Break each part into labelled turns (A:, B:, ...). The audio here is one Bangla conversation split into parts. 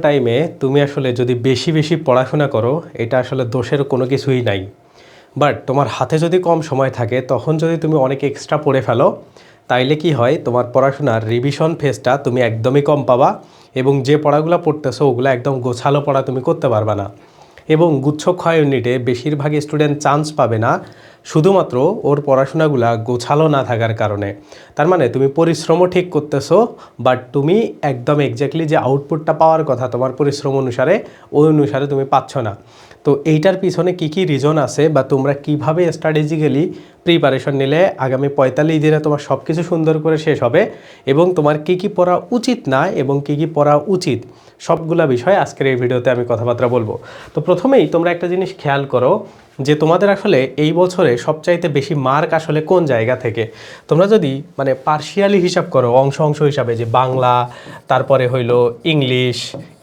A: টাইমে তুমি আসলে যদি বেশি বেশি পড়াশোনা করো, এটা আসলে দোষের কোনো কিছুই নাই। বাট তোমার হাতে যদি কম সময় থাকে, তখন যদি তুমি অনেক এক্সট্রা পড়ে ফেলো, তাইলে কি হয়, তোমার পড়াশোনার রিভিশন ফেজটা তুমি একদমই কম পাবা এবং যে পড়াগুলো পড়তেছো, ওগুলো একদম গোছালো পড়া তুমি করতে পারবে না। এবং গুচ্ছ ক্ষয় ইউনিটে বেশিরভাগ স্টুডেন্ট চান্স পাবে না শুধুমাত্র ওর পড়াশোনাগুলা গোছালো না থাকার কারণে। তার মানে তুমি পরিশ্রমও ঠিক করতেছো বাট তুমি একদম এক্স্যাক্টলি যে আউটপুটটা পাওয়ার কথা তোমার পরিশ্রম অনুসারে, ওই অনুসারে তুমি পাচ্ছ না। তো এইটার পিছনে কি কি রিজন আছে বা তোমরা কীভাবে স্ট্র্যাটেজিক্যালি প্রিপারেশন নিলে আগামী পঁয়তাল্লিশ দিনে তোমার সব কিছু সুন্দর করে শেষ হবে এবং তোমার কি কি পড়া উচিত না এবং কি কি পড়া উচিত, সবগুলা বিষয় আজকের এই ভিডিওতে আমি কথাবার্তা বলব। তো প্রথমেই তোমরা একটা জিনিস খেয়াল করো যে তোমাদের আসলে এই বছরে সবচাইতে বেশি মার্ক আসলে কোন জায়গা থেকে? তোমরা যদি মানে পার্শিয়ালি হিসাব করো, অংশ অংশ হিসাবে, যে বাংলা, তারপরে হইল ইংলিশ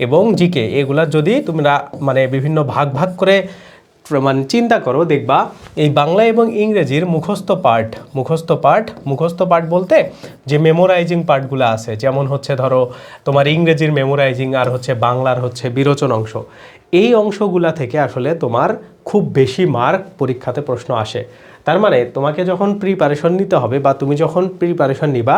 A: এবং জিকে, এগুলা যদি তোমরা মানে বিভিন্ন ভাগ ভাগ করে মানে চিন্তা করো, দেখবা, এই বাংলা এবং ইংরেজির মুখস্থ পার্ট মুখস্থ পার্ট মুখস্থ পার্ট বলতে যে মেমোরাইজিং পার্টগুলো আছে, যেমন হচ্ছে ধরো তোমার ইংরেজির মেমোরাইজিং আর হচ্ছে বাংলার হচ্ছে বিরোচন অংশ। এই অংশগুলা থেকে আসলে তোমার খুব বেশি মার্ক পরীক্ষাতে প্রশ্ন আসে। তার মানে তোমাকে যখন প্রিপারেশন নিতে হবে বা তুমি যখন প্রিপারেশন নিবা,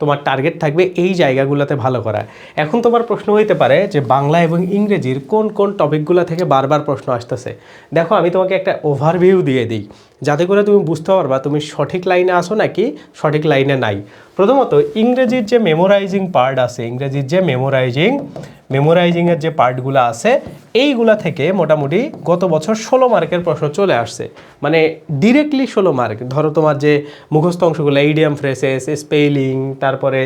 A: তোমার টার্গেট থাকবে এই জায়গাগুলোতে ভালো করা। এখন তোমার প্রশ্ন হইতে পারে যে বাংলা এবং ইংরেজির কোন কোন টপিকগুলো থেকে বারবার প্রশ্ন আসতেছে। দেখো আমি তোমাকে একটা ওভারভিউ দিয়ে দিই। যাতে করে তুমি বুঝতে পারবা তুমি সঠিক লাইনে আসো নাকি সঠিক লাইনে নাই। প্রথমত, ইংরেজির যে মেমোরাইজিং পার্ট আছে, ইংরেজির যে মেমোরাইজিং মেমোরাইজিংয়ের যে পার্টগুলো আছে, এইগুলা থেকে মোটামুটি গত বছর ষোলো মার্কের প্রশ্ন চলে আসছে। মানে ডিরেক্টলি ষোলো মার্ক। ধরো তোমার যে মুখস্থ অংশগুলো ইডিয়াম ফ্রেসেস স্পেলিং তারপরে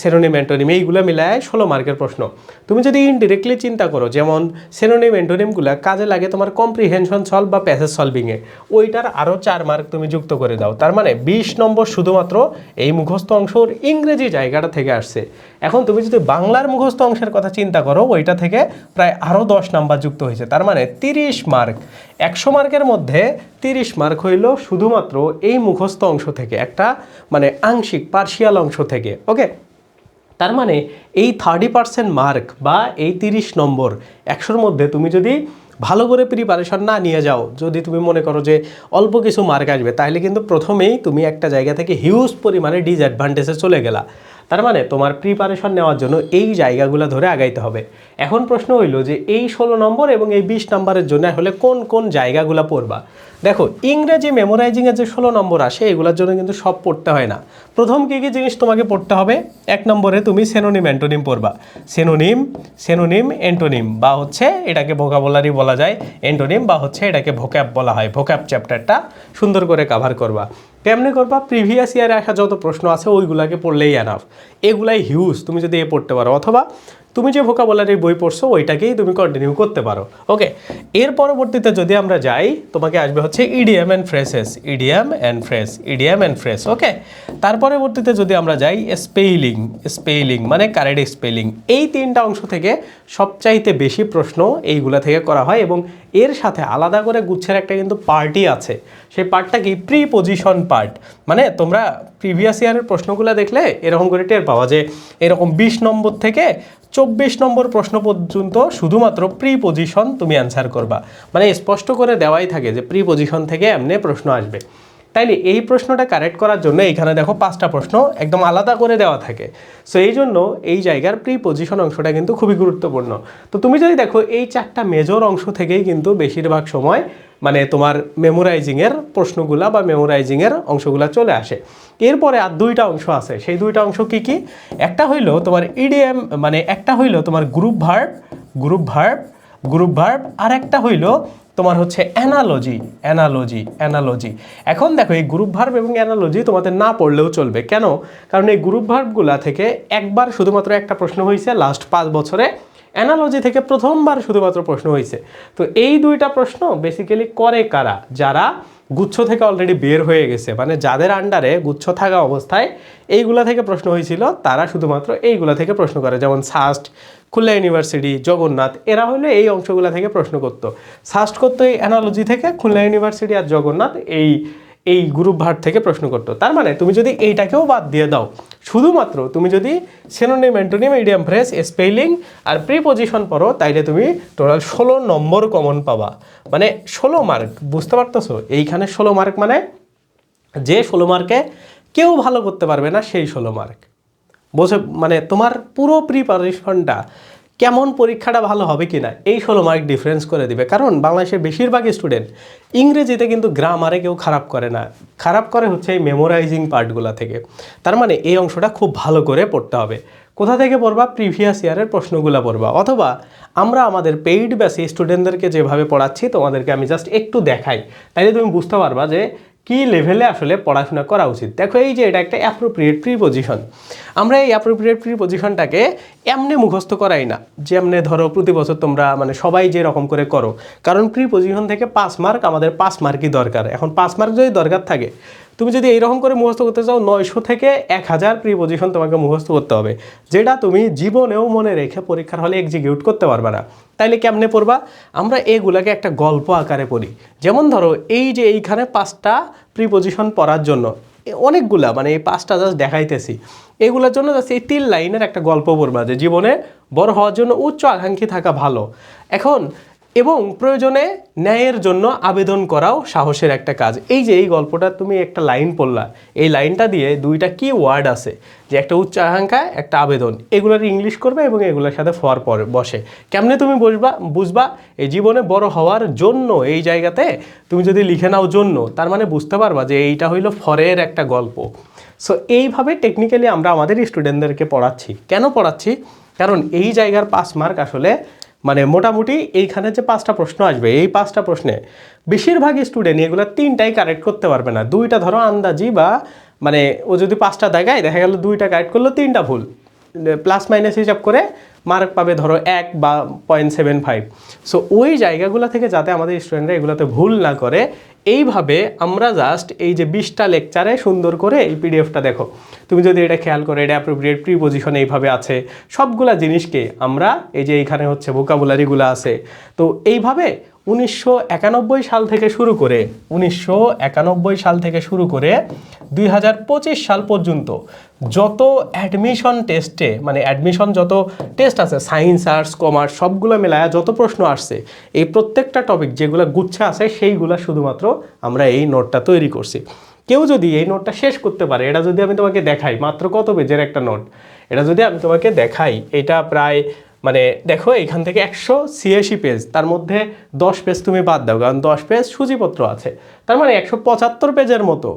A: সেরোনিম অ্যান্টোনিম এইগুলো মিলায় ষোলো মার্কের প্রশ্ন। তুমি যদি ইনডিরেক্টলি চিন্তা করো, যেমন সেরোনিম কাজে লাগে তোমার কম্প্রিহেনশন সলভ বা প্যাসেজ সলভিংয়ে ওইটার আরও চার মার্ক তুমি যুক্ত করে দাও। তার মানে বিশ নম্বর শুধুমাত্র এই মুখস্থ অংশর ইংরেজি জায়গাটা থেকে আসছে। এখন তুমি যদি বাংলার মুখস্থ অংশের কথা চিন্তা করো, ওইটা থেকে প্রায় আরও দশ নাম্বার যুক্ত হয়েছে। তার মানে তিরিশ মার্ক একশো মার্কের মধ্যে তিরিশ মার্ক হইল শুধুমাত্র এই মুখস্থ অংশ থেকে, একটা মানে আংশিক পার্শিয়াল অংশ থেকে। ওকে তার মানে এই থার্টি পার্সেন্ট মার্ক বা এই তিরিশ নম্বর, একশোর মধ্যে তুমি যদি ভালো করে প্রিপারেশন না নিয়ে যাও। যদি তুমি মনে করো যে অল্প কিছু মার্ক আসবে, তাহলে কিন্তু প্রথমেই তুমি একটা জায়গা থেকে হিউজ পরিমাণে ডিসঅ্যাডভান্টেজে চলে গেলা। তার মানে তোমার প্রিপারেশন নেওয়ার জন্য এই জায়গাগুলো ধরে আগাইতে হবে। এখন প্রশ্ন হইল যে এই ষোলো নম্বর এবং এই বিশ নম্বরের জন্য হলে কোন কোন জায়গাগুলো পড়বা? দেখো, ইংরেজি মেমোরাইজিংয়ের যে ষোলো নম্বর আসে, এগুলোর জন্য কিন্তু সব পড়তে হয় না। প্রথম কী কী জিনিস তোমাকে পড়তে হবে? এক নম্বরে তুমি সেনোনিম অ্যান্টোনিম পড়বা। সেনোনিম সেনোনিম অ্যান্টোনিম বা হচ্ছে এটাকে ভোকাবুলারি বলা যায়। অ্যান্টোনিম বা হচ্ছে এটাকে ভোক্যাপ বলা হয়। ভোক্যাপ চ্যাপ্টারটা সুন্দর করে কাভার করবা। কেমনে করবা? প্রিভিয়াস ইয়ারে আসা যত প্রশ্ন আছে, ওইগুলাকে পড়লেই অ্যানাফ এগুলাই হিউজ তুমি যদি এ পড়তে পারো। অথবা তুমি যে ভোকাবুলারির বই পড়ছো, ওইটাকেই তুমি কন্টিনিউ করতে পারো। ওকে এর পরবর্তীতে যদি আমরা যাই, তোমাকে আসবে হচ্ছে EDM and phrases EDM and phrase EDM and phrase okay তার পরবর্তীতে যদি আমরা যাই স্পেলিং স্পেলিং মানে কারেক্ট স্পেলিং এই তিনটা অংশ থেকে সবচাইতে বেশি প্রশ্ন এইগুলা থেকে করা হয় এবং এর সাথে আলাদা করে গুচ্ছের একটা কিন্তু পার্টি আছে। সেই পার্টটা কি? প্রি পজিশন পার্ট মানে তোমরা প্রিভিয়াস ইয়ারের প্রশ্নগুলো দেখলে এরকম করে টের পাওয়া যে এরকম বিশ নম্বর থেকে চব্বিশ নম্বর প্রশ্ন পর্যন্ত শুধুমাত্র প্রি পজিশন তুমি অ্যান্সার করবা। মানে স্পষ্ট করে দেওয়াই থাকে যে প্রি পজিশন থেকে এমনি প্রশ্ন আসবে। তাইলে এই প্রশ্নটা কারেক্ট করার জন্য এইখানে দেখো পাঁচটা প্রশ্ন একদম আলাদা করে দেওয়া থাকে। সো এই জন্য এই জায়গার প্রি পজিশন অংশটা কিন্তু খুবই গুরুত্বপূর্ণ। তো তুমি যদি দেখো এই চারটা মেজর অংশ থেকেই কিন্তু বেশিরভাগ সময় মানে তোমার মেমোরাইজিংয়ের প্রশ্নগুলা বা মেমোরাইজিংয়ের অংশগুলা চলে আসে। এরপরে আর দুইটা অংশ আছে। সেই দুইটা অংশ কি কি? একটা হইল তোমার ইডিএম মানে একটা হইল তোমার group verb group verb group verb আর একটা হইল তোমার হচ্ছে অ্যানালজি অ্যানালজি অ্যানালজি এখন দেখো, এই গ্রুপ ভার্ব এবং অ্যানালজি তোমাদের না পড়লেও চলবে। কেন? কারণ এই গ্রুপ ভার্বগুলা থেকে একবার শুধুমাত্র একটা প্রশ্ন হয়েছে লাস্ট পাঁচ বছরে অ্যানালজি থেকে প্রথমবার শুধুমাত্র প্রশ্ন হয়েছে। তো এই দুইটা প্রশ্ন বেসিক্যালি করে কারা? যারা গুচ্ছ থেকে অলরেডি বের হয়ে গেছে মানে যাদের আন্ডারে গুচ্ছ থাকা অবস্থায় এইগুলা থেকে প্রশ্ন হয়েছিল, তারা শুধুমাত্র এইগুলা থেকে প্রশ্ন করে। যেমন সাস্ট, খুলনা ইউনিভার্সিটি, জগন্নাথ, এরা হলে এই অংশগুলা থেকে প্রশ্ন করতো। সাস্ট করতো এই অ্যানালজি থেকে, খুলনা ইউনিভার্সিটি আর জগন্নাথ এই এই গ্রুপ ভার থেকে প্রশ্ন করতো। তার মানে তুমি যদি এইটাকেও বাদ দিয়ে দাও, শুধুমাত্র তুমি যদি synonym antonym medium phrase spelling আর প্রিপোজিশন পড়ো, তাইলে তুমি টোটাল ষোলো নম্বর কমন পাবা। মানে ষোলো মার্ক বুঝতে পারতেছো? এইখানে ষোলো মার্ক মানে যে ষোলো মার্কে কেউ ভালো করতে পারবে না, সেই ষোলো মার্ক বোঝে মানে তোমার পুরো প্রিপারেশনটা কেমন পরীক্ষাটা ভালো হবে কি না এই ষোলো মার্ক ডিফারেন্স করে দিবে। কারণ বাংলাদেশের বেশিরভাগ স্টুডেন্ট ইংরেজিতে কিন্তু গ্রামারে কেউ খারাপ করে না। খারাপ করে হচ্ছে এই মেমোরাইজিং পার্টগুলো থেকে। তার মানে এই অংশটা খুব ভালো করে পড়তে হবে। কোথা থেকে পড়বা? প্রিভিয়াস ইয়ারের প্রশ্নগুলো পড়বা। অথবা আমরা আমাদের পেইড বেসে স্টুডেন্টদেরকে যেভাবে পড়াচ্ছি তোমাদেরকে আমি জাস্ট একটু দেখাই। তাইলে তুমি বুঝতে পারবা যে কি লেভেলে আসলে পড়াশোনা করা উচিত? দেখো এই যে এটা একটা অ্যাপ্রোপ্রিয়েট প্রিপোজিশন আমরা এই অ্যাপ্রোপ্রিয়েট প্রিপোজিশনটাকে এমনি মুখস্থ করাই না। যেমনে ধরো প্রতি বছর তোমরা মানে সবাই যে রকম করে করো। কারণ প্রি পজিশন থেকে পাস মার্ক আমাদের পাস মার্কই দরকার। এখন পাস মার্ক যদি দরকার থাকে তুমি যদি এইরকম করে মুখস্থ করতে চাও, নয়শো থেকে এক হাজার প্রিপোজিশন তোমাকে মুখস্থ করতে হবে, যেটা তুমি জীবনেও মনে রেখে পরীক্ষার হলে এক্সিকিউট করতে পারবে না। তাইলে কেমনে পড়বা? আমরা এগুলাকে একটা গল্প আকারে পড়ি। যেমন ধরো, এই যে এইখানে পাঁচটা প্রিপোজিশন পড়ার জন্য অনেকগুলা মানে এই পাঁচটা জাস্ট দেখাইতেছি। এগুলোর জন্য জাস্ট এই তিন লাইনের একটা গল্প পড়বা যে জীবনে বড় হওয়ার জন্য উচ্চ আকাঙ্ক্ষী থাকা ভালো। এখন এবং প্রয়োজনে ন্যায়ের জন্য আবেদন করাও সাহসের একটা কাজ। এই যে এই গল্পটা তুমি একটা লাইন পড়লা, এই লাইনটা দিয়ে দুইটা কি ওয়ার্ড আছে? যে একটা উচ্চ আকাঙ্ক্ষা একটা আবেদন। এগুলোর ইংলিশ করবে এবং এগুলোর সাথে ফর পরে বসে। কেমনে তুমি বসবা বুঝবা? এই জীবনে বড় হওয়ার জন্য এই জায়গাতে তুমি যদি লিখে নাও জন্য, তার মানে বুঝতে পারবা যে এইটা হইল ফরের একটা গল্প। সো এইভাবে টেকনিক্যালি আমরা আমাদের স্টুডেন্টদেরকে পড়াচ্ছি। কেন পড়াচ্ছি? কারণ এই জায়গার পাস মার্ক আসলে মানে মোটামুটি এইখানে যে পাঁচটা প্রশ্ন আসবে, এই পাঁচটা প্রশ্নে বেশিরভাগ স্টুডেন্ট এগুলো তিনটাই কারেক্ট করতে পারবে না। দুইটা ধরো আন্দাজি বা মানে ও যদি পাঁচটা দেখায়, দেখা গেল দুইটা কারেক্ট করল, তিনটা ভুল। প্লাস মাইনাস হিসাব করে মার্ক পাবে ধরো এক বা পয়েন্ট সেভেন ফাইভ সো ওই জায়গাগুলো থেকে যাতে আমাদের স্টুডেন্টরা এগুলোতে ভুল না করে, এইভাবে আমরা জাস্ট এই যে বিশটা লেকচারে সুন্দর করে এই পিডিএফটা দেখো। তুমি যদি এটা খেয়াল করো, এটা অ্যাপ্রোপ্রিয়েট প্রিপোজিশন এইভাবে আছে। সবগুলা জিনিসকে আমরা এই যে এইখানে হচ্ছে ভোকাবুলারিগুলো আছে। তো এইভাবে উনিশশো একানব্বই সাল থেকে শুরু করে, উনিশশো একানব্বই সাল থেকে শুরু করে দুই হাজার পঁচিশ সাল পর্যন্ত যত অ্যাডমিশন টেস্টে মানে অ্যাডমিশন যত টেস্ট আছে সায়েন্স আর্টস কমার্স সবগুলো মেলায় যত প্রশ্ন আসছে, এই প্রত্যেকটা টপিক যেগুলো গুচ্ছে আছে, সেইগুলো শুধুমাত্র আমরা এই নোটটা তৈরি করছি। কেউ যদি এই নোটটা শেষ করতে পারে, এটা যদি আমি তোমাকে দেখাই, মাত্র কত পেজের একটা নোট এটা যদি আমি তোমাকে দেখাই, এটা প্রায় মানে দেখো, এখান থেকে একশো ছিয়াশি পেজ তার মধ্যে দশ পেজ তুমি বাদ দাও, কারণ দশ পেজ সুজিপত্র আছে। তার মানে একশো পঁচাত্তর পেজের মতো।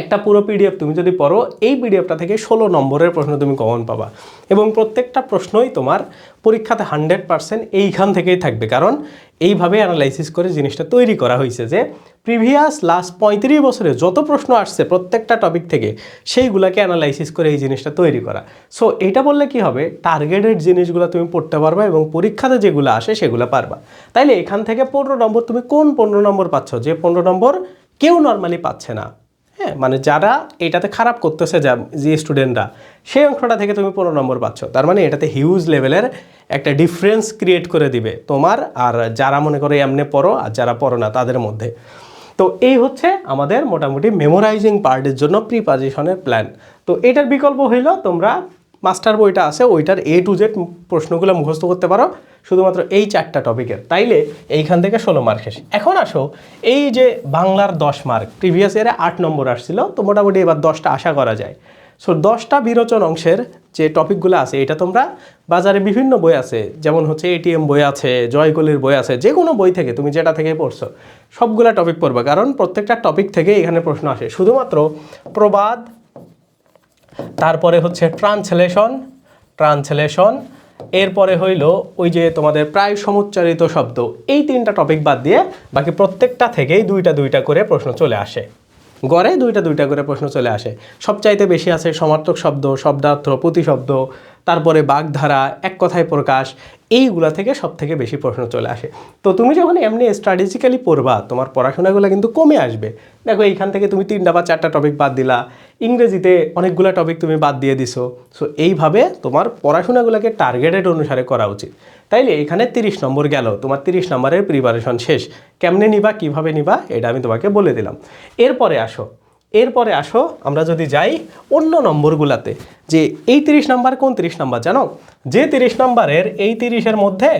A: একটা পুরো পিডিএফ তুমি যদি পড়ো, এই পিডিএফটা থেকে ষোলো নম্বরের প্রশ্ন তুমি কমন পাবা। এবং প্রত্যেকটা প্রশ্নই তোমার পরীক্ষাতে হান্ড্রেড পার্সেন্ট এইখান থেকেই থাকবে। কারণ এইভাবে অ্যানালাইসিস করে জিনিসটা তৈরি করা হয়েছে যে প্রিভিয়াস লাস্ট পঁয়ত্রিশ বছরে যত প্রশ্ন আসছে প্রত্যেকটা টপিক থেকে, সেইগুলোকে অ্যানালাইসিস করে এই জিনিসটা তৈরি করা। সো এটা বললে কি হবে? টার্গেটেড জিনিসগুলো তুমি পড়তে পারবা এবং পরীক্ষাতে যেগুলো আসে সেগুলো পারবা। তাইলে এখান থেকে পনেরো নম্বর তুমি কোন পনেরো নম্বর পাচ্ছ? যে পনেরো নম্বর কেউ নর্মালি পাচ্ছে না। হ্যাঁ মানে যারা এটাতে খারাপ করতেছে যা যে স্টুডেন্টরা সেই অংশটা থেকে তুমি পনেরো নম্বর পাচ্ছ। তার মানে এটাতে হিউজ লেভেলের একটা ডিফারেন্স ক্রিয়েট করে দিবে তোমার আর যারা মনে করো এমনি পড়ো আর যারা পড়ো না, তাদের মধ্যে। তো এই হচ্ছে আমাদের মোটামুটি মেমোরাইজিং পার্টের জন্য প্রিপারেশনের প্ল্যান তো এটার বিকল্প হইল তোমরা মাস্টার বইটা আছে, ওইটার এ টু জেড প্রশ্নগুলো মুখস্থ করতে পারো। শুধুমাত্র এই চারটা টপিকের। তাইলে এইখান থেকে ষোলো মার্ক শেষ। এখন আসো, এই যে বাংলার দশ মার্ক প্রিভিয়াস ইয়ারে আট নম্বর আসছিল, তো মোটামুটি এবার দশটা আশা করা যায়। সো দশটা বিরোচন অংশের যে টপিকগুলো আছে, এটা তোমরা বাজারে বিভিন্ন বই আছে, যেমন হচ্ছে এটিএম বই আছে জয়কলির বই আছে যে কোনো বই থেকে, তুমি যেটা থেকে পড়ছো, সবগুলা টপিক পড়বে। কারণ প্রত্যেকটা টপিক থেকে এখানে প্রশ্ন আসে। শুধুমাত্র প্রবাদ তারপরে হচ্ছে ট্রান্সলেশন ট্রান্সলেশন, এরপরে হইল ওই যে তোমাদের প্রায় সমুচ্চারিত শব্দ। এই তিনটা টপিক বাদ দিয়ে বাকি প্রত্যেকটা থেকেই দুইটা দুইটা করে প্রশ্ন চলে আসে। গড়ে দুইটা দুইটা করে প্রশ্ন চলে আসে। সবচাইতে বেশি আছে সমার্থক শব্দ, শব্দার্থ, প্রতিশব্দ তারপরে বাগধারা, এক কথায় প্রকাশ, এইগুলা থেকে সব থেকে বেশি প্রশ্ন চলে আসে। তো তুমি যখন এমনি স্ট্র্যাটেজিক্যালি পড়বা, তোমার পড়াশোনাগুলো কিন্তু কমে আসবে। দেখো, এইখান থেকে তুমি তিনটা বা চারটা টপিক বাদ দিলা। ইংরেজিতে অনেকগুলো টপিক তুমি বাদ দিয়ে দিছো। সো এইভাবে তোমার পড়াশোনাগুলোকে টার্গেটেড অনুসারে করা উচিত। তাইলে এখানে তিরিশ নম্বর গেল। তোমার তিরিশ নম্বরের প্রিপারেশন শেষ। কেমনে নিবা, কীভাবে নিবা, এটা আমি তোমাকে বলে দিলাম। এরপরে আসো। এরপরে আসো, আমরা যদি যাই অন্য নম্বরগুলাতে, যে এই তিরিশ নাম্বার কোন তিরিশ নাম্বার জানো? যে তিরিশ নম্বরের এই তিরিশের মধ্যে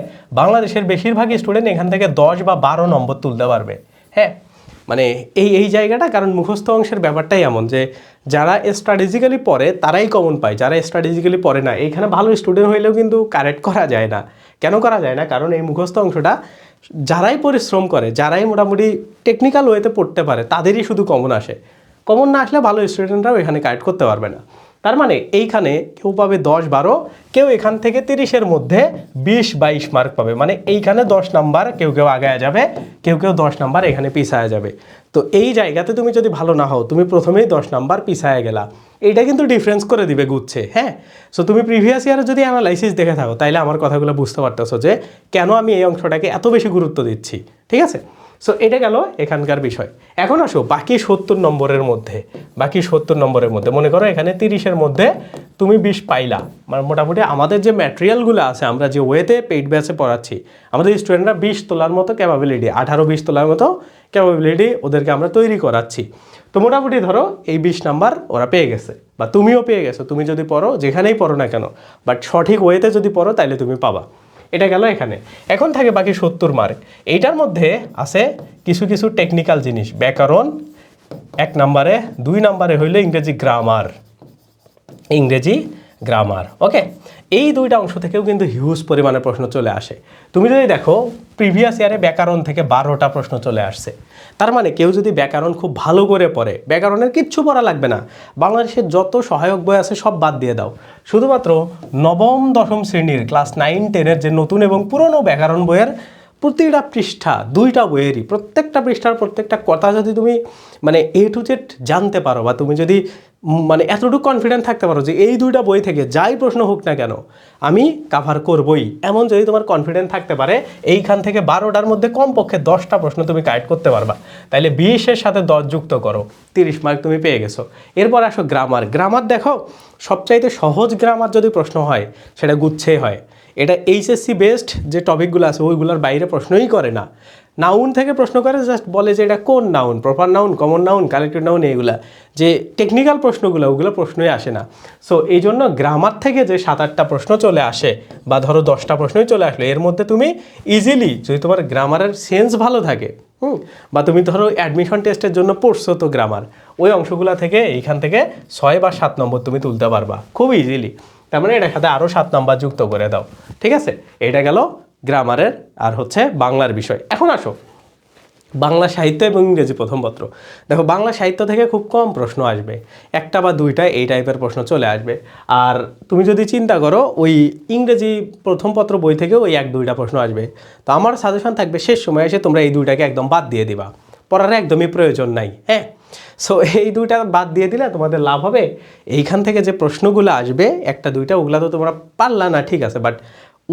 A: বাংলাদেশের বেশিরভাগই স্টুডেন্ট এখান থেকে দশ বা বারো নম্বর তুলতে পারবে। হ্যাঁ? মানে এই এই জায়গাটা, কারণ মুখস্থ অংশের ব্যাপারটাই এমন যে যারা স্ট্র্যাটেজিক্যালি পড়ে, তারাই কমন পায়। যারা স্ট্র্যাটেজিক্যালি পড়ে না, এইখানে ভালো স্টুডেন্ট হইলেও কিন্তু কারেক্ট করা যায় না। কেন করা যায় না? কারণ এই মুখস্থ অংশটা যারাই পরিশ্রম করে, যারাই মোটামুটি টেকনিক্যাল ওয়েতে পড়তে পারে, তাদেরই শুধু কমন আসে। কমন না আসলে ভালো স্টুডেন্টরাও এখানে কারেক্ট করতে পারবে না। তার মানে এইখানে কেউ পাবে দশ বারো, কেউ এখান থেকে তিরিশের মধ্যে বিশ বাইশ মার্ক পাবে। মানে এইখানে দশ নাম্বার, কেউ কেউ আগায় যাবে, কেউ কেউ দশ নাম্বার এখানে পিছায় যাবে। তো এই জায়গাতে তুমি যদি ভালো না হও, তুমি প্রথমেই দশ নাম্বার পিছায় গেলা। এইটা কিন্তু ডিফারেন্স করে দিবে গুচ্ছে হ্যাঁ? সো তুমি প্রিভিয়াস ইয়ারে যদি অ্যানালাইসিস দেখে থাকো, তাইলে আমার কথাগুলো বুঝতে পারতেছো যে কেন আমি এই অংশটাকে এত বেশি গুরুত্ব দিচ্ছি, ঠিক আছে? সো এটা গেল এখানকার বিষয়। এখন আসো, বাকি সত্তর নম্বরের মধ্যে। বাকি সত্তর নম্বরের মধ্যে। মনে করো এখানে তিরিশের মধ্যে তুমি বিশ পাইলা। মানে মোটামুটি আমাদের যে ম্যাটেরিয়ালগুলো আছে, আমরা যে ওয়েতে পেইড ব্যাচে পড়াচ্ছি, আমাদের স্টুডেন্টরা বিশ তোলার মতো ক্যাপাবিলিটি আঠারো বিশ তোলার মতো ক্যাপাবিলিটি ওদেরকে আমরা তৈরি করাচ্ছি। তো মোটামুটি ধরো এই বিশ নাম্বার ওরা পেয়ে গেছে, বা তুমিও পেয়ে গেছো। তুমি যদি পড়ো, যেখানেই পড়ো না কেন বাট সঠিক ওয়েতে যদি পড়ো তাহলে তুমি পাবা। এটা গেল এখানে। এখন থাকে বাকি সত্তর মার্ক এইটার মধ্যে আছে কিছু কিছু টেকনিক্যাল জিনিস। ব্যাকরণ এক নম্বরে, দুই নম্বরে হইল ইংরেজি গ্রামার ইংরেজি গ্রামার ওকে এই দুইটা অংশ থেকেও কিন্তু হিউজ পরিমাণে প্রশ্ন চলে আসে। তুমি যদি দেখো প্রিভিয়াস ইয়ারে ব্যাকরণ থেকে বারোটা প্রশ্ন চলে আসছে। তার মানে কেউ যদি ব্যাকরণ খুব ভালো করে পড়ে, ব্যাকরণের কিচ্ছু পড়া লাগবে না। বাংলাদেশের যত সহায়ক বই আছে সব বাদ দিয়ে দাও। শুধুমাত্র নবম, দশম শ্রেণির ক্লাস নাইন টেনের যে নতুন এবং পুরনো ব্যাকরণ বইয়ের প্রতিটা পৃষ্ঠা, দুইটা বইয়েরই, প্রত্যেকটা পৃষ্ঠার প্রত্যেকটা কথা যদি তুমি মানে এ টু জেড জানতে পারো বা তুমি যদি মানে এতটুকু কনফিডেন্ট থাকতে পারো যে এই দুইটা বই থেকে যাই প্রশ্ন হোক না কেন, আমি কাভার করবই। এমন যদি তোমার কনফিডেন্ট থাকতে পারে, এইখান থেকে বারোটার মধ্যে কমপক্ষে দশটা প্রশ্ন তুমি কারেক্ট করতে পারবা। তাইলে বিশের সাথে দশ যুক্ত করো, তিরিশ মার্ক তুমি পেয়ে গেছো। এরপর আসো গ্রামার গ্রামার দেখো, সবচাইতে সহজ গ্রামার যদি প্রশ্ন হয়, সেটা গুচ্ছেই হয়। এটা এইচএসসি বেসড যে টপিকগুলো আছে, ওইগুলোর বাইরে প্রশ্নই করে না। নাউন থেকে প্রশ্ন করে জাস্ট বলে যে এটা কোন noun proper noun common noun collected noun এইগুলা। যে টেকনিক্যাল প্রশ্নগুলো, ওগুলো প্রশ্নই আসে না। সো এই জন্য গ্রামার থেকে যে সাত আটটা প্রশ্ন চলে আসে, বা ধরো দশটা প্রশ্নই চলে আসলো, এর মধ্যে তুমি ইজিলি যদি তোমার গ্রামারের সেন্স ভালো থাকে, হুম, বা তুমি ধরো অ্যাডমিশন টেস্টের জন্য পড়ছো তো গ্রামার ওই অংশগুলো থেকে এইখান থেকে ছয় বা সাত নম্বর তুমি তুলতে পারবা, খুব ইজিলি তার মানে এটার সাথে আরও সাত নাম্বার যুক্ত করে দাও। ঠিক আছে? এটা গেল গ্রামারের আর হচ্ছে বাংলার বিষয়। এখন আসো। বাংলা সাহিত্য এবং ইংরেজি প্রথম পত্র। দেখো, বাংলা সাহিত্য থেকে খুব কম প্রশ্ন আসবে। একটা বা দুইটা এই টাইপের প্রশ্ন চলে আসবে। আর তুমি যদি চিন্তা করো, ওই ইংরেজি প্রথম পত্র বই থেকে ওই এক দুইটা প্রশ্ন আসবে। তো আমার সাজেশন থাকবে, শেষ সময় এসে তোমরা এই দুইটাকে একদম বাদ দিয়ে দিবা। পড়ার একদমই প্রয়োজন নাই হ্যাঁ? সো এই দুইটা বাদ দিয়ে দিলে তোমাদের লাভ হবে। এইখান থেকে যে প্রশ্নগুলো আসবে, একটা, দুইটা, ওগুলো তো তোমরা পারলা না, ঠিক আছে বাট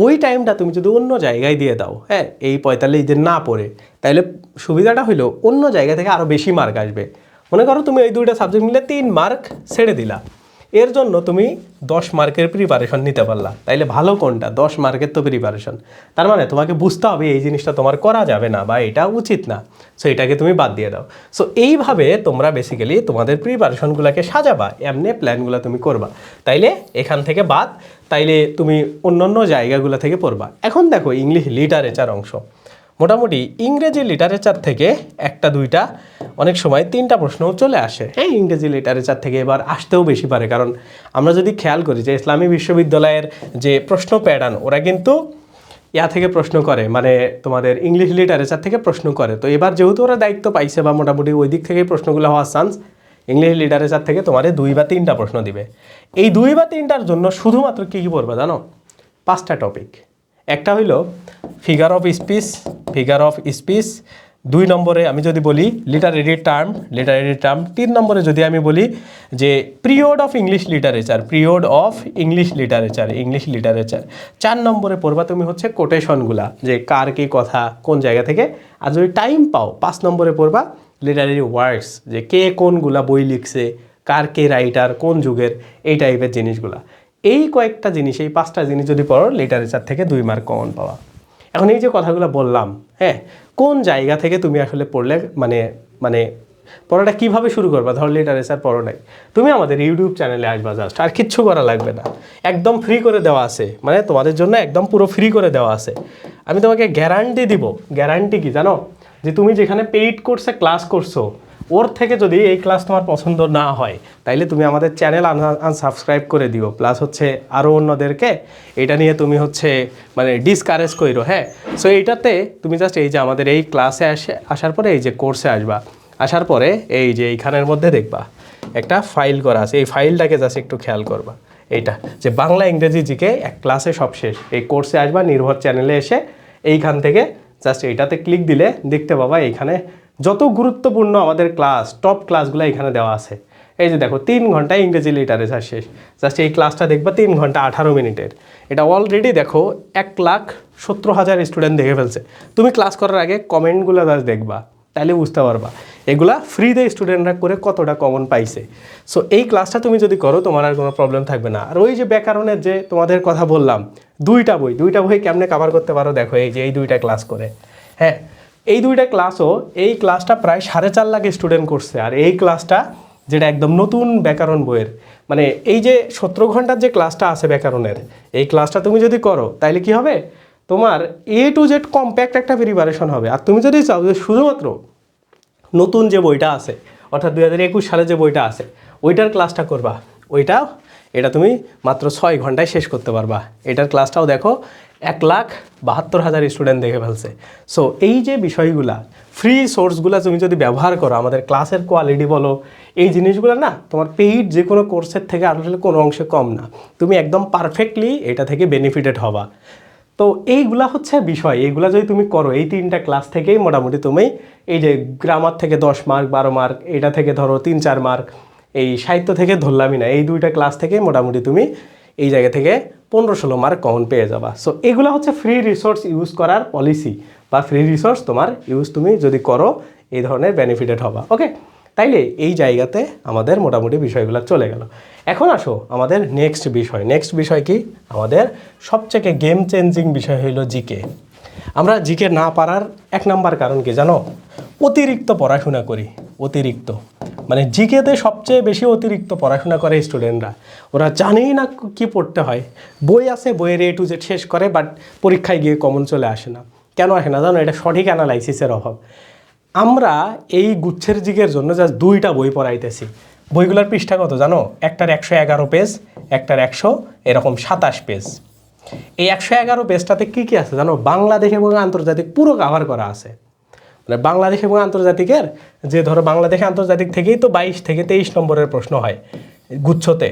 A: ওই টাইমটা তুমি যদি অন্য জায়গায় দিয়ে দাও হ্যাঁ এই পঁয়তাল্লিশ দিন না পড়ে তাহলে সুবিধাটা হইল অন্য জায়গা থেকে আরও বেশি মার্ক আসবে। মনে করো তুমি এই দুইটা সাবজেক্ট মিলে তিন মার্ক ছেড়ে দিলা। এর জন্য তুমি দশ মার্কের প্রিপারেশন নিতে পারলা। তাইলে ভালো কোনটা? দশ মার্কের তো প্রিপারেশন তার মানে তোমাকে বুঝতে হবে এই জিনিসটা তোমার করা যাবে না বা এটা উচিত না। সো এটাকে তুমি বাদ দিয়ে দাও। সো এইভাবে তোমরা বেসিক্যালি তোমাদের প্রিপারেশনগুলোকে সাজাবা। এমনি প্ল্যানগুলো তুমি করবা। তাইলে এখান থেকে বাদ। তাইলে তুমি অন্যান্য জায়গাগুলো থেকে পড়বা। এখন দেখো ইংলিশ লিটারেচার অংশ। মোটামুটি ইংরেজি লিটারেচার থেকে একটা, দুইটা, অনেক সময় তিনটা প্রশ্নও চলে আসে। এই ইংরেজি লিটারেচার থেকে এবার আসতেও বেশি পারে। কারণ আমরা যদি খেয়াল করি যে ইসলামী বিশ্ববিদ্যালয়ের যে প্রশ্ন প্যাটার্ন ওরা কিন্তু ইয়া থেকে প্রশ্ন করে মানে তোমাদের ইংলিশ লিটারেচার থেকে প্রশ্ন করে। তো এবার যেহেতু ওরা দায়িত্ব পাইছে বা মোটামুটি ওই দিক থেকেই প্রশ্নগুলো হওয়ার চান্স ইংলিশ লিটারেচার থেকে তোমাদের দুই বা তিনটা প্রশ্ন দিবে। এই দুই বা তিনটার জন্য শুধুমাত্র কী কী পড়বে জানো? পাঁচটা টপিক একটা হইল figure of speech figure of speech দুই নম্বরে আমি যদি বলি লিটারেরি টার্ম লিটারেরি টার্ম তিন নম্বরে যদি আমি বলি যে period of English literature period of English literature English literature চার নম্বরে পড়বা তুমি হচ্ছে কোটেশনগুলা যে কার কি কথা, কোন জায়গা থেকে। আর যদি টাইম পাও, পাঁচ নম্বরে পড়বা লিটারেরি ওয়ার্ডস যে কে কোনগুলা বই লিখছে, কার কে রাইটার কোন যুগের, এই টাইপের জিনিসগুলা। এই কয়েকটা জিনিস, এই পাঁচটা জিনিস যদি পড়ো লিটারেচার থেকে দুই মার্ক কমন পাওয়া এখন এই যে কথাগুলো বললাম হ্যাঁ কোন জায়গা থেকে তুমি আসলে পড়লে মানে মানে পড়াটা কীভাবে শুরু করবা? ধর লিটারেচার পড়ো নাই। তুমি আমাদের ইউটিউব চ্যানেলে আসবা জাস্ট আর কিচ্ছু করা লাগবে না। একদম ফ্রি করে দেওয়া আছে। মানে তোমাদের জন্য একদম পুরো ফ্রি করে দেওয়া আছে। আমি তোমাকে গ্যারান্টি দিব। গ্যারান্টি কি জানো? যে তুমি যেখানে পেইড কোর্সে ক্লাস করছ ওর থেকে যদি এই ক্লাস তোমার পছন্দ না হয়, তাইলে তুমি আমাদের চ্যানেল আনসাবস্ক্রাইব করে দিও। প্লাস হচ্ছে আরও অন্যদেরকে এটা নিয়ে তুমি হচ্ছে মানে ডিসকারেজ করো হ্যাঁ? সো এইটাতে তুমি জাস্ট এই যে আমাদের এই ক্লাসে আসে, আসার পরে এই যে কোর্সে আসবা। আসার পরে এই যে এইখানের মধ্যে দেখবা, একটা ফাইল করা আছে। এই ফাইলটাকে জাস্ট একটু খেয়াল করবা। এইটা, যে বাংলা, ইংরেজি জিকে এক ক্লাসে সব শেষ। এই কোর্সে আসবা, নির্ভর চ্যানেলে এসে এইখান থেকে জাস্ট এইটাতে ক্লিক দিলে দেখতে পাবা এইখানে যত গুরুত্বপূর্ণ আমাদের ক্লাস টপ ক্লাসগুলো এখানে দেওয়া আছে। এই যে দেখো, তিন ঘণ্টা ইংরেজি লিটারেচার শেষ। জাস্ট এই ক্লাসটা দেখবা তিন ঘণ্টা আঠারো মিনিটের। এটা অলরেডি দেখো এক লাখ সত্তর হাজার স্টুডেন্ট দেখে ফেলছে। তুমি ক্লাস করার আগে কমেন্টগুলো জাস্ট দেখবা তাহলে বুঝতে পারবা। এগুলা ফ্রিতে স্টুডেন্টরা করে কতটা কমন পাইছে। সো এই ক্লাসটা তুমি যদি করো, তোমার আর কোনো প্রবলেম থাকবে না। আর ওই যে ব্যাকরণের যে তোমাদের কথা বললাম, দুইটা বই দুইটা বই কেমনে কভার করতে পারো দেখো, এই যে এই দুইটা ক্লাস করে। হ্যাঁ? এই দুইটা ক্লাসও এই ক্লাসটা প্রায় সাড়ে চার লাখ স্টুডেন্ট করছে। আর এই ক্লাসটা যেটা একদম নতুন ব্যাকরণ বইয়ের মানে এই যে সতেরো ঘণ্টার যে ক্লাসটা আছে ব্যাকরণের, এই ক্লাসটা তুমি যদি করো, তাইলে কি হবে? তোমার এ টু জেড কম্প্যাক্ট একটা প্রিপারেশন হবে। আর তুমি যদি চাও যে শুধুমাত্র নতুন যে বইটা আছে, অর্থাৎ দুই হাজার একুশ সালে যে বইটা আছে, ওইটার ক্লাসটা করবা। ওইটাও, এটা তুমি মাত্র ছয় ঘন্টায় শেষ করতে পারবা। এটার ক্লাসটাও দেখো এক লাখ বাহাত্তর হাজার স্টুডেন্ট দেখে ফেলছে। সো এই যে বিষয়গুলা ফ্রি সোর্সগুলো তুমি যদি ব্যবহার করো, আমাদের ক্লাসের কোয়ালিটি বলো, এই জিনিসগুলো না, তোমার পেইড যে কোনো কোর্সের থেকে আসলে কোনো অংশে কম না। তুমি একদম পারফেক্টলি এটা থেকে বেনিফিটেড হবা। তো এইগুলা হচ্ছে বিষয়, এইগুলা যদি তুমি করো, এই তিনটা ক্লাস থেকেই মোটামুটি তুমি এই যে গ্রামার থেকে দশ মার্ক বারো মার্ক এটা থেকে ধরো তিন, চার মার্ক এই সাহিত্য থেকে ধরলামই না, এই দুইটা ক্লাস থেকে মোটামুটি তুমি এই জায়গা থেকে পনেরো ষোলো মার্ক কমন পেয়ে যাবা? সো এগুলো হচ্ছে ফ্রি রিসোর্স ইউজ করার পলিসি বা ফ্রি রিসোর্স তোমার ইউজ তুমি যদি করো, এই ধরনের বেনিফিটেড হবা ওকে তাইলে এই জায়গাতে আমাদের মোটামুটি বিষয়গুলো চলে গেল। এখন আসো আমাদের নেক্সট বিষয়। নেক্সট বিষয় কি? আমাদের সবচেয়ে গেম চেঞ্জিং বিষয় হইল জিকে আমরা জিকে না পারার এক নাম্বার কারণ কি জানো? অতিরিক্ত পড়াশোনা করি, অতিরিক্ত। মানে জিকেতে সবচেয়ে বেশি অতিরিক্ত পড়াশোনা করে স্টুডেন্টরা। ওরা জানেই না কি পড়তে হয়। বই আছে, বইয়ের এ টু জেড শেষ করে, বাট পরীক্ষায় গিয়ে কমন চলে আসে না। কেন আসে না জানো? এটা সঠিক অ্যানালাইসিসের অভাব। আমরা এই গুচ্ছের জিগের জন্য জাস্ট দুইটা বই পড়াইতেছি। বইগুলোর পৃষ্ঠা কত জানো? একটার একশো এগারো পেজ একটার একশো এরকম সাতাশ পেজ এই একশো এগারো পেজটাতে কী কী আছে জানো? বাংলাদেশ এবং আন্তর্জাতিক পুরো কাভার করা আছে। মানে বাংলাদেশ এবং আন্তর্জাতিকের যে ধরো বাংলাদেশ আন্তর্জাতিক থেকেই তো বাইশ থেকে তেইশ নম্বরের প্রশ্ন হয় গুচ্ছতে।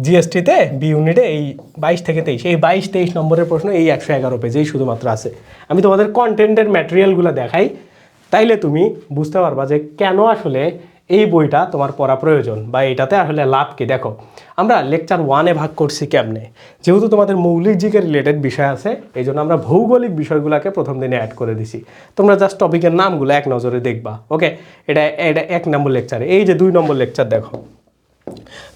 A: জিএসটিতে, বি ইউনিটে এই বাইশ থেকে তেইশ। এই বাইশ, তেইশ নম্বরের প্রশ্ন এই একশো এগারো পেজেই শুধুমাত্র আছে। আমি তোমাদের কন্টেন্টের ম্যাটেরিয়ালগুলো দেখাই, তাইলে তুমি বুঝতে পারবা যে কেন আসলে এই বইটা তোমার পড়া প্রয়োজন বা এটাতে আসলে লাভ কি? দেখো, আমরা লেকচার ওয়ানে ভাগ করছি কেমনে? যেহেতু তোমাদের মৌলিক জিকে রিলেটেড বিষয় আছে এই জন্য আমরা ভৌগোলিক বিষয়গুলোকে প্রথম দিনে অ্যাড করে দিছি। তোমরা জাস্ট টপিকের নামগুলো এক নজরে দেখবা ওকে এটা এটা এক নম্বর লেকচার এই যে দুই নম্বর লেকচার দেখো।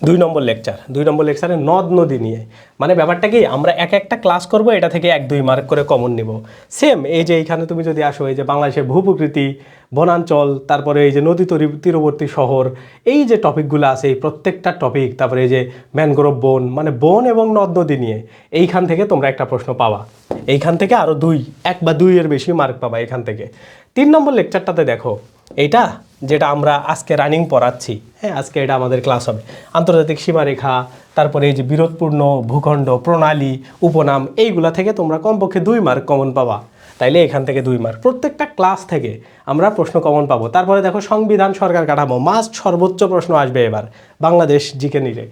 A: দুই নম্বর লেকচার দুই নম্বর লেকচারে নদ নদী নিয়ে। মানে ব্যাপারটা কি, আমরা এক একটা ক্লাস করব, এটা থেকে এক দুই মার্ক করে কমন নিব। সেম এই যে এইখানে তুমি যদি আসো, এই যে বাংলাদেশের ভূপ্রকৃতি বনাঞ্চল, তারপরে এই যে নদী তরি- তীরবর্তী শহর, এই যে টপিকগুলো আছে, এই প্রত্যেকটা টপিক, তারপরে এই যে ম্যানগ্রোভ বন মানে বন এবং নদ নদী নিয়ে, এইখান থেকে তোমরা একটা প্রশ্ন পাবা। এইখান থেকে আরও দুই, এক বা দুইয়ের বেশি মার্ক পাবা এখান থেকে। তিন নম্বর লেকচারটাতে দেখো, এইটা যেটা আমরা আজকে রানিং পড়াচ্ছি হ্যাঁ আজকে এটা আমাদের ক্লাস হবে। আন্তর্জাতিক সীমারেখা, তারপরে এই যে বিরোধপূর্ণ ভূখণ্ড, প্রণালী, উপনাম, এইগুলা থেকে তোমরা কমপক্ষে দুই মার্ক কমন পাবা। তাইলে এখান থেকে দুই মার্ক। প্রত্যেকটা ক্লাস থেকে আমরা প্রশ্ন কমন পাবো। তারপরে দেখো সংবিধান সরকার কাঠামো মাস্ট সর্বোচ্চ প্রশ্ন আসবে এবার, বাংলাদেশ জিকে নিলে।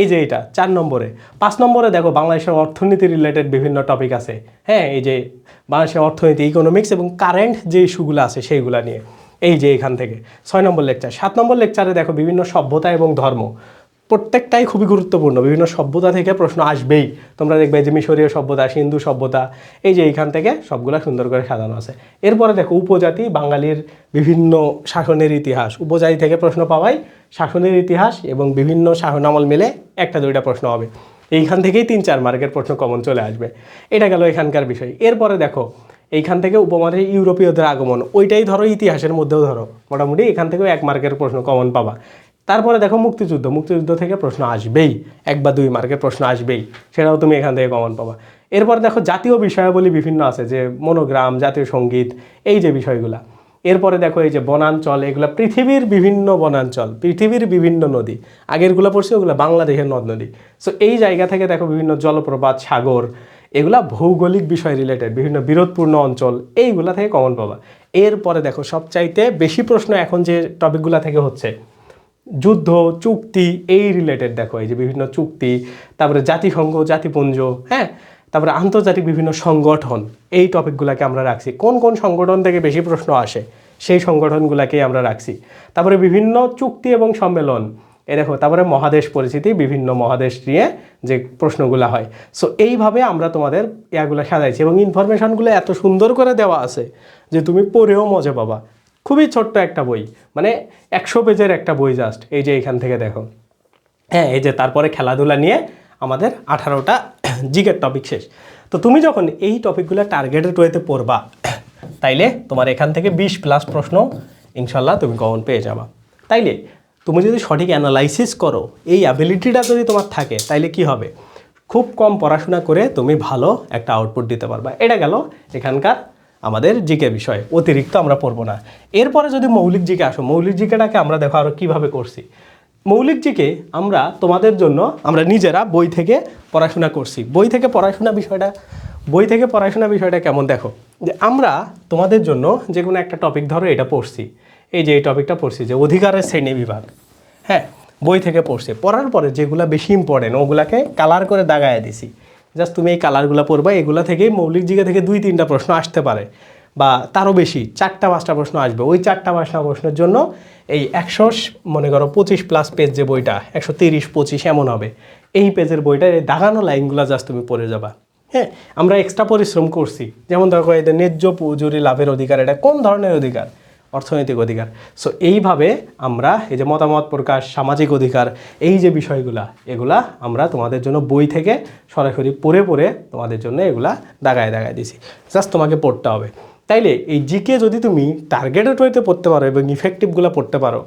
A: এই যে এটা, চার নম্বরে। পাঁচ নম্বরে দেখো বাংলাদেশের অর্থনীতি রিলেটেড বিভিন্ন টপিক আছে। হ্যাঁ এই যে বাংলাদেশের অর্থনীতি ইকোনমিক্স এবং কারেন্ট যে ইস্যুগুলো আছে সেইগুলা নিয়ে। এই যে এখান থেকে। ছয় নম্বর লেকচার সাত নম্বর লেকচারে দেখো বিভিন্ন সভ্যতা এবং ধর্ম। প্রত্যেকটাই খুবই গুরুত্বপূর্ণ। বিভিন্ন সভ্যতা থেকে প্রশ্ন আসবেই। তোমরা দেখবে যে মিশরীয় সভ্যতা, সিন্ধু সভ্যতা, এই যে এইখান থেকে সবগুলা সুন্দর করে সাজানো আছে। এরপরে দেখো, উপজাতি, বাঙালির বিভিন্ন শাসনের ইতিহাস। উপজাতি থেকে প্রশ্ন পাওয়াই শাসনের ইতিহাস এবং বিভিন্ন শাসন আমল মিলে একটা দুইটা প্রশ্ন হবে। এইখান থেকেই তিন চার মার্কের প্রশ্ন কমন চলে আসবে। এটা গেল এখানকার বিষয়। এরপরে দেখো, এইখান থেকে উপমাদের ইউরোপীয়দের আগমন। ওইটাই ধরো ইতিহাসের মধ্যেও ধরো। মোটামুটি এখান থেকেও এক মার্কের প্রশ্ন কমন পাবা। তারপরে দেখো মুক্তিযুদ্ধ। মুক্তিযুদ্ধ থেকে প্রশ্ন আসবেই। এক বা দুই মার্কের প্রশ্ন আসবেই। সেটাও তুমি এখান থেকে কমন পাবা। এরপর দেখো জাতীয় বিষয়াবলী বিভিন্ন আছে, যে মনোগ্রাম, জাতীয় সংগীত, এই যে বিষয়গুলা। এরপরে দেখো এই যে বনাঞ্চল, এগুলো পৃথিবীর বিভিন্ন বনাঞ্চল, পৃথিবীর বিভিন্ন নদী। আগেরগুলো পড়ছে, ওগুলো বাংলাদেশের নদ নদী। সো এই জায়গা থেকে দেখো বিভিন্ন জলপ্রপাত, সাগর, এগুলা ভৌগোলিক বিষয় রিলেটেড বিভিন্ন বিরোধপূর্ণ অঞ্চল, এইগুলা থেকে কমন পাবা। এরপরে দেখো সবচাইতে বেশি প্রশ্ন এখন যে টপিকগুলা থেকে হচ্ছে যুদ্ধ, চুক্তি, এই রিলেটেড দেখো, এই যে বিভিন্ন চুক্তি, তারপরে জাতিসংঘ, জাতিপুঞ্জ হ্যাঁ? তারপরে আন্তর্জাতিক বিভিন্ন সংগঠন, এই টপিকগুলোকে আমরা রাখছি। কোন কোন সংগঠন থেকে বেশি প্রশ্ন আসে, সেই সংগঠনগুলোকেই আমরা রাখছি। তারপরে বিভিন্ন চুক্তি এবং সম্মেলন, এ দেখো, তারপরে মহাদেশ পরিচিতি বিভিন্ন মহাদেশ নিয়ে যে প্রশ্নগুলো হয়। সো এইভাবে আমরা তোমাদের ইয়াগুলো সাজাইছি এবং ইনফরমেশনগুলো এত সুন্দর করে দেওয়া আছে যে তুমি পড়েও মজা পাবা। খুবই ছোট্ট একটা বই। মানে একশো পেজের একটা বই জাস্ট এই যে এখান থেকে দেখো। হ্যাঁ এই যে তারপরে খেলাধুলা নিয়ে আমাদের আঠারোটা জিকের টপিক শেষ। তো তুমি যখন এই টপিকগুলো টার্গেটেড ওয়েতে পড়বা, তাইলে তোমার এখান থেকে বিশ প্লাস প্রশ্ন ইনশাল্লাহ তুমি কমন পেয়ে যাবা। তাইলে তুমি যদি সঠিক অ্যানালাইসিস করো, এই অ্যাবিলিটিটা যদি তোমার থাকে, তাইলে কি হবে? খুব কম পড়াশোনা করে তুমি ভালো একটা আউটপুট দিতে পারবা। এটা গেল এখানকার আমাদের জিকে বিষয়, অতিরিক্ত আমরা পড়ব না। এরপরে যদি মৌলিক জিকে আসো, মৌলিক জিকেটাকে আমরা দেখো আরও কীভাবে করছি। মৌলিক জিকে আমরা তোমাদের জন্য আমরা নিজেরা বই থেকে পড়াশোনা করছি। বই থেকে পড়াশোনা বিষয়টা, বই থেকে পড়াশোনা বিষয়টা কেমন দেখো? যে আমরা তোমাদের জন্য যে কোনো একটা টপিক ধরো এটা পড়ছি। এই যে এই টপিকটা পড়ছি যে অধিকারের শ্রেণি বিভাগ। হ্যাঁ বই থেকে পড়ছে। পড়ার পরে যেগুলো বেশি ইম্পর্টেন্ট ওগুলাকে কালার করে দাগায় দিছি। জাস্ট তুমি এই কালারগুলো পড়বা এগুলো থেকেই মৌলিক জিকে থেকে দুই তিনটা প্রশ্ন আসতে পারে। বা তারও বেশি, চারটা পাঁচটা প্রশ্ন আসবে। ওই চারটা পাঁচটা প্রশ্নের জন্য এই একশো মনে করো পঁচিশ প্লাস পেজ যে বইটা, একশো তিরিশ, পঁচিশ, এমন হবে। এই পেজের বইটা এই দাগানো লাইনগুলো জাস্ট তুমি পড়ে যাবা। হ্যাঁ আমরা এক্সট্রা পরিশ্রম করছি। যেমন দেখো এদের ন্যায্য পুজুরি লাভের অধিকার, এটা কোন ধরনের অধিকার? অর্থনৈতিক অধিকার। সো এইভাবে আমরা এই যে মতামত প্রকাশ, সামাজিক অধিকার, এই যে বিষয়গুলা, এগুলা আমরা তোমাদের জন্য বই থেকে সরাসরি পড়ে পড়ে তোমাদের জন্য এগুলা দাগায় দাগায় দিছি। জাস্ট তোমাকে পড়তে হবে। তাইলে এই জিকে যদি তুমি টার্গেটেড ওয়েতে পড়তে পারো এবং ইফেক্টিভগুলো পড়তে পারো,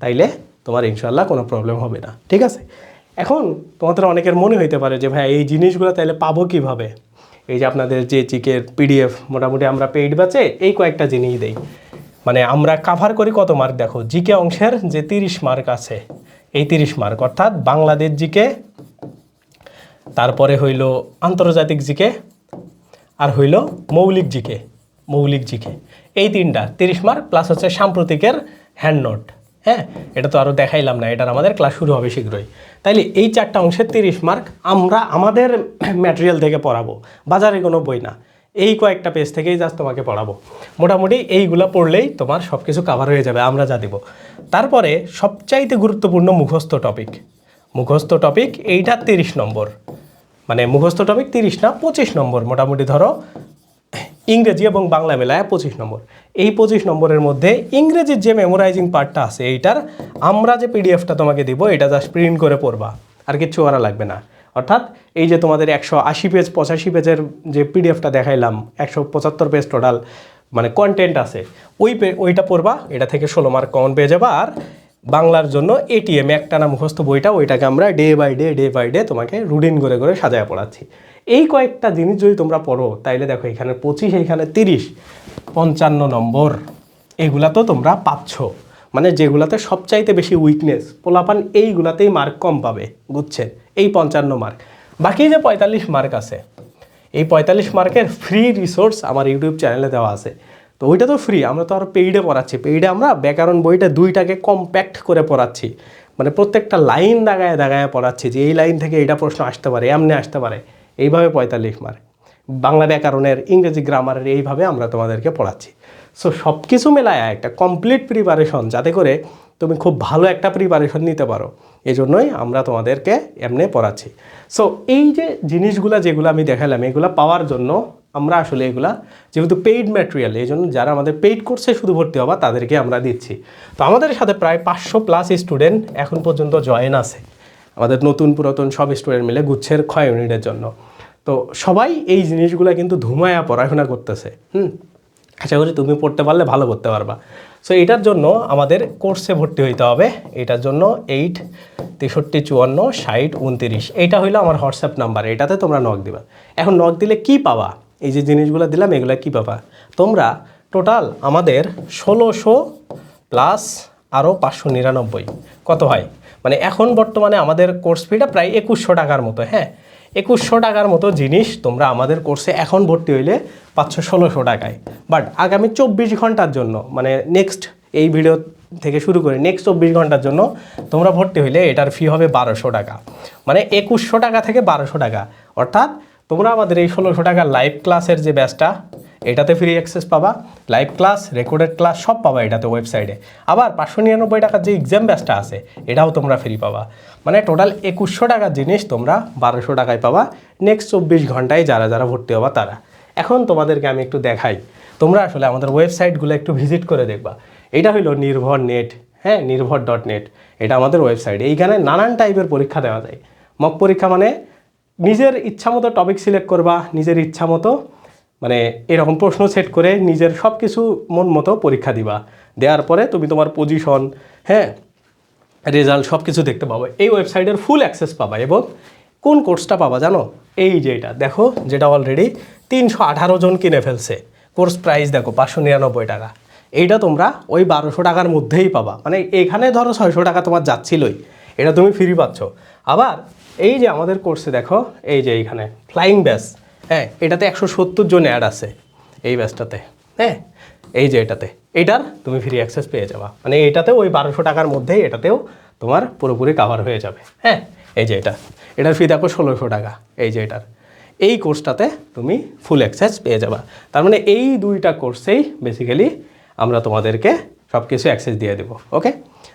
A: তাইলে তোমার ইনশাল্লাহ কোনো প্রবলেম হবে না। ঠিক আছে? এখন তোমাদের অনেকের মনে হইতে পারে যে, ভাই, এই জিনিসগুলো তাইলে পাবো কীভাবে? এই যে আপনাদের যে জিকের পিডিএফ, মোটামুটি আমরা পেইড ব্যাচে এই কয়েকটা জিনিস দেই। মানে আমরা কাভার করি কত মার্ক দেখো? জিকে অংশের যে তিরিশ মার্ক আছে, এই তিরিশ মার্ক অর্থাৎ বাংলাদেশ জিকে তারপরে হইল আন্তর্জাতিক জিকে আর হইল মৌলিক জিকে মৌলিক জিকে এই তিনটা, তিরিশ মার্ক প্লাস হচ্ছে সাম্প্রতিকের হ্যান্ড নোট হ্যাঁ? এটা তো আরও দেখাইলাম না, এটার আমাদের ক্লাস শুরু হবে শীঘ্রই। তাইলে এই চারটা অংশের তিরিশ মার্ক আমরা আমাদের ম্যাটেরিয়াল থেকে পড়াবো, বাজারে কোনো বই না। এই কয়েকটা পেজ থেকেই জাস্ট তোমাকে পড়াবো। মোটামুটি এইগুলা পড়লেই তোমার সব কিছু কাভার হয়ে যাবে, আমরা যা দিব। তারপরে সবচাইতে গুরুত্বপূর্ণ মুখস্থ টপিক মুখস্থ টপিক এইটা তিরিশ নম্বর। মানে মুখস্থ টপিক তিরিশ না, পঁচিশ নম্বর। মোটামুটি ধরো, ইংরেজি এবং বাংলা মেলায় পঁচিশ নম্বর। এই পঁচিশ নম্বরের মধ্যে ইংরেজির যে মেমোরাইজিং পার্টটা আছে, এইটার আমরা যে পিডিএফটা তোমাকে দিব, এটা জাস্ট প্রিন্ট করে পড়বা। আর কিচ্ছু করা লাগবে না। অর্থাৎ এই যে তোমাদের একশো আশি পেজ পঁচাশি পেজের যে পিডিএফটা দেখাইলাম, একশো পঁচাত্তর পেজ টোটাল মানে কন্টেন্ট আছে, ওই পে- ওইটা পড়বা, এটা থেকে ষোলো মার্ক কমন পেয়ে যাবা, আর বাংলার জন্য এটিএম একটানা মুখস্থ বইটা, ওইটাকে আমরা day by day day by day তোমাকে রুটিন করে করে সাজায় পড়াচ্ছি। এই কয়েকটা জিনিস যদি তোমরা পড়ো, তাইলে দেখো এখানে পঁচিশ, এখানে তিরিশ, পঞ্চান্ন নম্বর, এগুলা তো তোমরা পাচ্ছ। মানে যেগুলাতে সবচাইতে বেশি উইকনেস পোলাপান এইগুলাতেই মার্ক কম পাবে বুঝছেন এই পঞ্চান্ন মার্ক বাকি যে পঁয়তাল্লিশ মার্ক আছে, এই পঁয়তাল্লিশ মার্কের ফ্রি রিসোর্স আমার ইউটিউব চ্যানেলে দেওয়া আছে। তো ওইটা তো ফ্রি আমরা তো আরও পেইডে পড়াচ্ছি। পেইডে আমরা ব্যাকরণ বইটা দুইটাকে কম্প্যাক্ট করে পড়াচ্ছি। মানে প্রত্যেকটা লাইন দাগায় দাগায় পড়াচ্ছি যে এই লাইন থেকে এইটা প্রশ্ন আসতে পারে, এমনি আসতে পারে। এইভাবে পঁয়তাল্লিশ মার্ক বাংলা ব্যাকরণের, ইংরেজি গ্রামারের এইভাবে আমরা তোমাদেরকে পড়াচ্ছি। সো সব কিছু মেলায় একটা কমপ্লিট প্রিপারেশন যাতে করে তুমি খুব ভালো একটা প্রিপারেশন নিতে পারো। এই জন্যই আমরা তোমাদেরকে এমনি পড়াচ্ছি। সো এই যে জিনিসগুলো যেগুলো আমি দেখালাম, এগুলো পাওয়ার জন্য আমরা আসলে এগুলা যেহেতু পেইড ম্যাটেরিয়াল এই জন্য যারা আমাদের পেইড কোর্সে শুধু ভর্তি হবা, তাদেরকে আমরা দিচ্ছি। তো আমাদের সাথে প্রায় পাঁচশো প্লাস স্টুডেন্ট এখন পর্যন্ত জয়েন আছে। আমাদের নতুন পুরাতন সব স্টুডেন্ট মিলে গুচ্ছের ক্ষয় ইউনিটের জন্য। তো সবাই এই জিনিসগুলো কিন্তু ধুমায়া পড়াশোনা করতেছে, হুম? আশা করি তুমি পড়তে পারলে ভালো করতে পারবা। সো এটার জন্য আমাদের কোর্সে ভর্তি হইতে হবে। এটার জন্য এইট তেষট্টি, চুয়ান্ন, ষাট, উনতিরিশ। এইটা হইল আমার হোয়াটসঅ্যাপ নাম্বার। এটাতে তোমরা নক দিবা। এখন নক দিলে কি পাবা? এই যে জিনিসগুলো দিলাম, এগুলো কি পাবা? তোমরা টোটাল আমাদের ষোলোশো প্লাস আরও পাঁচশো নিরানব্বই। কত হয়? মানে এখন বর্তমানে আমাদের কোর্স ফিটা প্রায় একুশশো টাকার মতো হ্যাঁ? একুশশো টাকার মতো জিনিস তোমরা আমাদের কোর্সে এখন ভর্তি হইলে পাঁচশো, ষোলোশো টাকায়। বাট আগামী চব্বিশ ঘণ্টার জন্য মানে নেক্সট এই ভিডিও থেকে শুরু করে নেক্সট চব্বিশ ঘণ্টার জন্য তোমরা ভর্তি হইলে এটার ফি হবে বারোশো টাকা। মানে একুশশো টাকা থেকে বারোশো টাকা। অর্থাৎ তোমরা আমাদের এই ষোলোশো টাকা লাইভ ক্লাসের যে ব্যাচটা এটাতে ফ্রি অ্যাক্সেস পাবা। লাইভ ক্লাস রেকর্ডেড ক্লাস সব পাবা এটাতে ওয়েবসাইটে আবার পাঁচশো নিরানব্বই টাকার যে এক্সাম ব্যাচটা আছে, এটাও তোমরা ফ্রি পাবা। মানে টোটাল একুশশো টাকার জিনিস তোমরা বারোশো টাকায় পাবা। নেক্সট চব্বিশ ঘন্টায় যারা যারা ভর্তি হবা তারা। এখন তোমাদেরকে আমি একটু দেখাই। তোমরা আসলে আমাদের ওয়েবসাইটগুলো একটু ভিজিট করে দেখবা। এটা হলো নির্ভর নেট হ্যাঁ নির্ভর ডট নেট এটা আমাদের ওয়েবসাইট এইখানে নানান টাইপের পরীক্ষা দেওয়া যায়। মক পরীক্ষা মানে নিজের ইচ্ছা মতো টপিক সিলেক্ট করবা, নিজের ইচ্ছা মতো মানে এরকম প্রশ্ন সেট করে নিজের সব কিছু মন মতো পরীক্ষা দিবা। দেওয়ার পরে তুমি তোমার পজিশন হ্যাঁ রেজাল্ট সব কিছু দেখতে পাবো। এই ওয়েবসাইটের ফুল অ্যাক্সেস পাবা এবং কোন কোর্সটা পাবা জানো? এই যে এটা, দেখো, যেটা অলরেডি তিনশো আঠারো জন কিনে ফেলছে। কোর্স প্রাইস দেখো, পাঁচশো নিরানব্বই টাকা। এইটা তোমরা ওই বারোশো টাকার মধ্যেই পাবা। মানে এখানে ধরো ছয়শো টাকা তোমার যাচ্ছিলই। এটা তুমি ফ্রি পাচ্ছ। আবার এই যে আমাদের কোর্সে দেখো, এই যে এইখানে ফ্লাইং ব্যাস হ্যাঁ এটাতে একশো সত্তর জন অ্যাড আছে এই ব্যাচটাতে হ্যাঁ এই যে এটাতে। এটার তুমি ফ্রি অ্যাক্সেস পেয়ে যাবা। মানে এটাতেও ওই বারোশো টাকার মধ্যেই এটাতেও তোমার পুরোপুরি কাভার হয়ে যাবে। হ্যাঁ এই যে এটা। এটার ফি দেখো ষোলোশো টাকা, এই যে এটার। এই কোর্সটাতে তুমি ফুল অ্যাক্সেস পেয়ে যাবা। তার মানে এই দুইটা কোর্সেই বেসিক্যালি আমরা তোমাদেরকে সব কিছু অ্যাক্সেস দিয়ে দেবো ওকে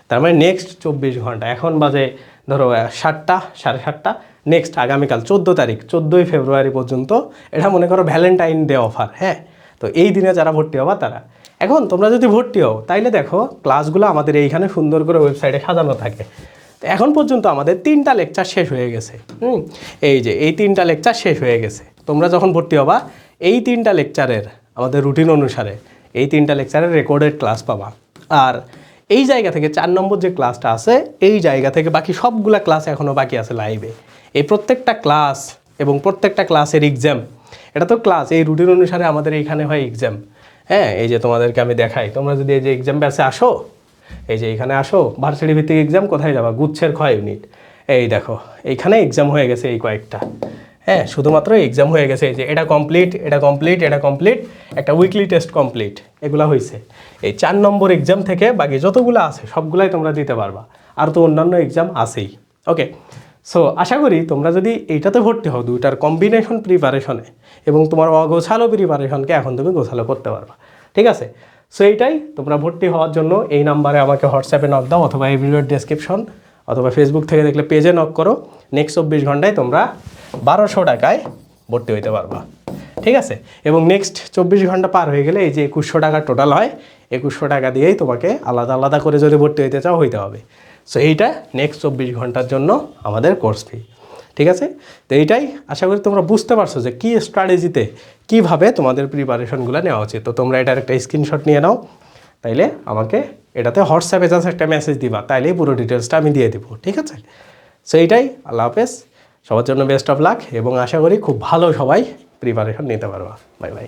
A: তার মানে নেক্সট চব্বিশ ঘণ্টা, এখন বাজে ধরো সাতটা, সাড়ে সাতটা। নেক্সট আগামীকাল, চোদ্দ তারিখ, চোদ্দোই ফেব্রুয়ারি পর্যন্ত এটা মনে করো ভ্যালেন্টাইন ডে অফার হ্যাঁ? তো এই দিনে যারা ভর্তি হবা তারা। এখন তোমরা যদি ভর্তি হও, তাইলে দেখো ক্লাসগুলো আমাদের এইখানে সুন্দর করে ওয়েবসাইটে সাজানো থাকে। তো এখন পর্যন্ত আমাদের তিনটা লেকচার শেষ হয়ে গেছে, হুম? এই যে, এই তিনটা লেকচার শেষ হয়ে গেছে। তোমরা যখন ভর্তি হবা, এই তিনটা লেকচারের আমাদের রুটিন অনুসারে, এই তিনটা লেকচারের রেকর্ডেড ক্লাস পাবা। আর এই জায়গা থেকে চার নম্বর যে ক্লাসটা আছে, এই জায়গা থেকে বাকি সবগুলা ক্লাস এখনও বাকি আছে লাইভে এই প্রত্যেকটা ক্লাস এবং প্রত্যেকটা ক্লাসের এক্সাম এটা তো ক্লাস এই রুটিন অনুসারে আমাদের এইখানে হয় এক্সাম হ্যাঁ এই যে তোমাদেরকে আমি দেখাই। তোমরা যদি এই যে এক্সাম ব্যাসে আসো, এই যে এখানে আসো ভার্সিটি ভিত্তিক এক্সাম কোথায় যাবা? গুচ্ছের ক্ষয় ইউনিট এই দেখো এইখানে এক্সাম হয়ে গেছে এই কয়েকটা। হ্যাঁ শুধুমাত্র এক্সাম হয়ে গেছে এই যে, এটা কমপ্লিট এটা কমপ্লিট এটা কমপ্লিট একটা উইকলি টেস্ট কমপ্লিট এগুলো হয়েছে এই চার নম্বর এক্সাম থেকে বাকি যতগুলো আছে, সবগুলাই তোমরা দিতে পারবা। আর তো অন্যান্য এক্সাম আছেই। ওকে সো আশা করি তোমরা যদি এইটাতে ভর্তি হও দুইটার কম্বিনেশন প্রিপারেশনে এবং তোমার অগোছালো প্রিপারেশনকে এখন তুমি গোছালো করতে পারবা। ঠিক আছে? সো এইটাই তোমরা ভর্তি হওয়ার জন্য এই নাম্বারে আমাকে হোয়াটসঅ্যাপে নক দাও অথবা এই ভিডিওর ডেসক্রিপশন অথবা ফেসবুক থেকে দেখলে পেজে নক করো। নেক্সট চব্বিশ ঘন্টায় তোমরা বারোশো টাকায় ভর্তি হইতে পারবা। ঠিক আছে? এবং নেক্সট চব্বিশ ঘণ্টা পার হয়ে গেলে এই যে একুশশো টাকা টোটাল হয়, একুশশো টাকা দিয়েই তোমাকে আলাদা আলাদা করে যদি ভর্তি হইতে চাও হইতে হবে। সো এইটা নেক্সট চব্বিশ ঘণ্টার জন্য আমাদের কোর্স ফি ঠিক আছে? তো এইটাই আশা করি তোমরা বুঝতে পারছ যে কী স্ট্র্যাটেজিতে কীভাবে তোমাদের প্রিপারেশনগুলো নেওয়া উচিত। তো তোমরা এটার একটা স্ক্রিনশট নিয়ে নাও। তাইলে আমাকে এটাতে হোয়াটসঅ্যাপে জাস্ট একটা মেসেজ দিবা। তাইলেই পুরো ডিটেলসটা আমি দিয়ে দিব। ঠিক আছে? সো এইটাই। আল্লাহ হাফেজ। সবার জন্য বেস্ট অফ লাক এবং আশা করি খুব ভালো সবাই প্রিপারেশন নিতে পারবা। Bye bye